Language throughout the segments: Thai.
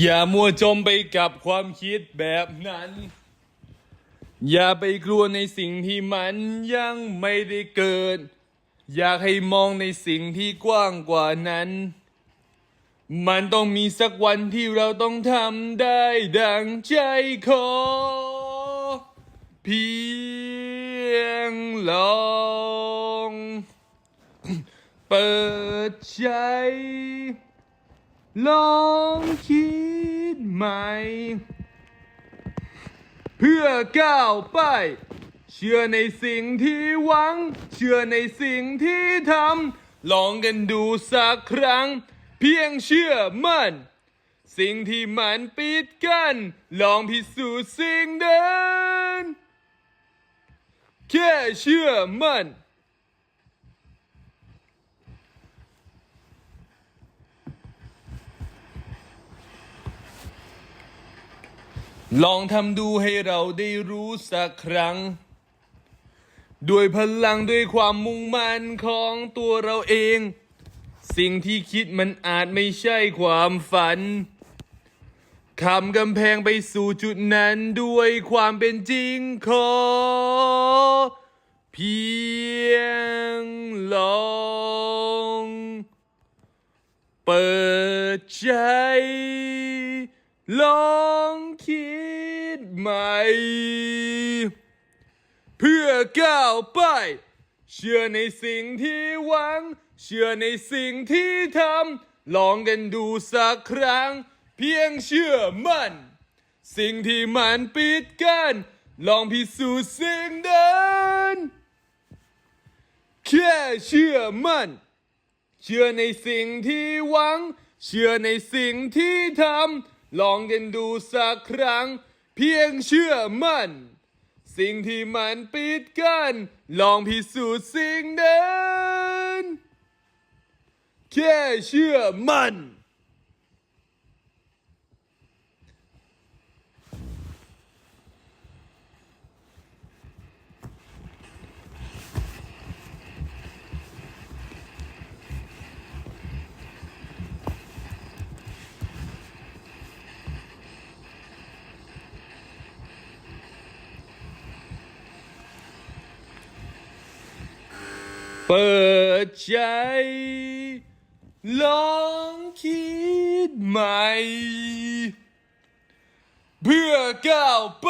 อย่ามัวจมไปกับความคิดแบบนั้น อย่าไปกลัวในสิ่งที่มันยังไม่ได้เกิด อยากให้มองในสิ่งที่กว้างกว่านั้น มันต้องมีสักวันที่เราต้องทำได้ดังใจขอเพียงลอง เปิดใจ ลองคิดใหม่ เพื่อก้าวไป เชื่อในสิ่งที่หวัง เชื่อในสิ่งที่ทำ ลองกันดูสักครั้ง เพียงเชื่อมั่น สิ่งที่มันปิดกัน้นลองพิสูจน์สิ่งเดินแค่เชื่อมั่น ลองทำดูให้เราได้รู้สักครั้ง ด้วยพลังด้วยความมุ่งมั่นของตัวเราเอง สิ่งที่คิดมันอาจไม่ใช่ความฝันคำกำแพงไปสู่จุดนั้นด้วยความเป็นจริงขอเพียงลองเปิดใจลองคิด ใหม่ เพื่อก้าวไป เชื่อในสิ่งที่หวัง เชื่อในสิ่งที่ทำลองกันดูสักครั้ง เพียงเชื่อมั่น สิ่งที่มันปิดกัน้นลองพิสูจน์สิ่งเดินแค่เชื่อมั่น เชื่อในสิ่งที่หวัง เชื่อในสิ่งที่ทำลองกันดูสักครั้ง เพียงเชื่อมั่น สิ่งที่มันปิดกัน้นลองพิสูจน์สิ่งนั้น แค่เชื่อมั่น เปิดใจลองคิดใหม่ เพื่อก้าวไป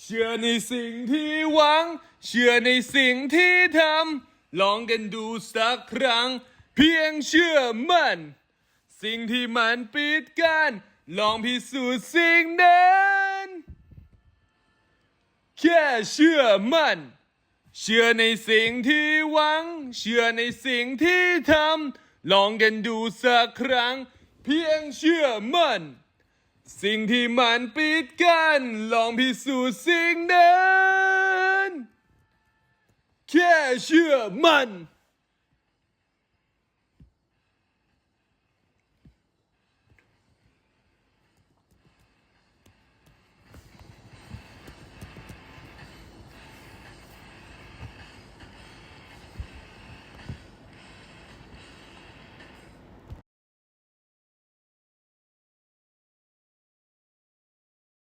เชื่อในสิ่งที่หวัง เชื่อในสิ่งที่ทำลองกันดูสักครั้ง เพียงเชื่อมั่น สิ่งที่มันปิดกัน้นลองพิสูจน์สิ่งนั้น แค่เชื่อมั่น เชื่อในสิ่งที่หวัง เชื่อในสิ่งที่ทำ ลองกันดูสักครั้ง เพียงเชื่อมั่น สิ่งที่มันปิดกัน้นลองพิสูจน์สิ่งนั้น แค่เชื่อมั่น